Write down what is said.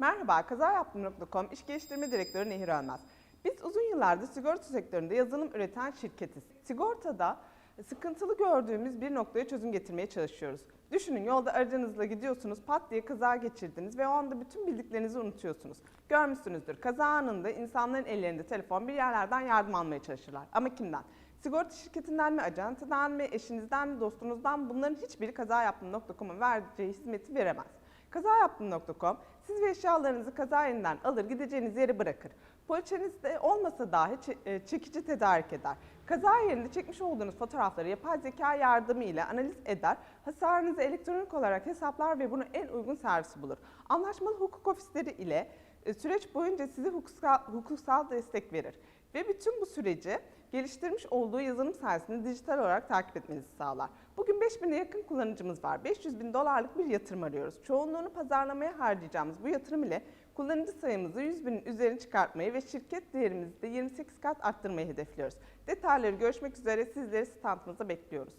Merhaba, kazayaptım.com iş geliştirme direktörü Nehir Ölmez. Biz uzun yıllardır sigorta sektöründe yazılım üreten şirketiz. Sigortada sıkıntılı gördüğümüz bir noktaya çözüm getirmeye çalışıyoruz. Düşünün yolda aracınızla gidiyorsunuz, pat diye kaza geçirdiniz ve o anda bütün bildiklerinizi unutuyorsunuz. Görmüşsünüzdür, kaza anında insanların ellerinde telefon bir yerlerden yardım almaya çalışırlar. Ama kimden? Sigorta şirketinden mi, ajantadan mı, eşinizden mi, dostunuzdan mı? bunların hiçbiri kazayaptım.com'un vereceği hizmeti veremez. Kazayaptım.com siz ve eşyalarınızı kaza yerinden alır gideceğiniz yere bırakır. Poliçenizde olmasa dahi e, çekici tedarik eder. Kaza yerinde çekmiş olduğunuz fotoğrafları yapay zeka yardımıyla analiz eder, hasarınızı elektronik olarak hesaplar ve bunu en uygun servisi bulur. Anlaşmalı hukuk ofisleri ile süreç boyunca size hukuksal, hukuksal destek verir. Ve bütün bu süreci geliştirmiş olduğu yazılım sayesinde dijital olarak takip etmenizi sağlar. Bugün 5000'e yakın kullanıcımız var. 500 bin dolarlık bir yatırım arıyoruz. Çoğunluğunu pazarlamaya harcayacağımız bu yatırım ile kullanıcı sayımızı 100 binin üzerine çıkartmayı ve şirket değerimizi de 28 kat arttırmayı hedefliyoruz. Detayları görüşmek üzere sizleri standımıza bekliyoruz.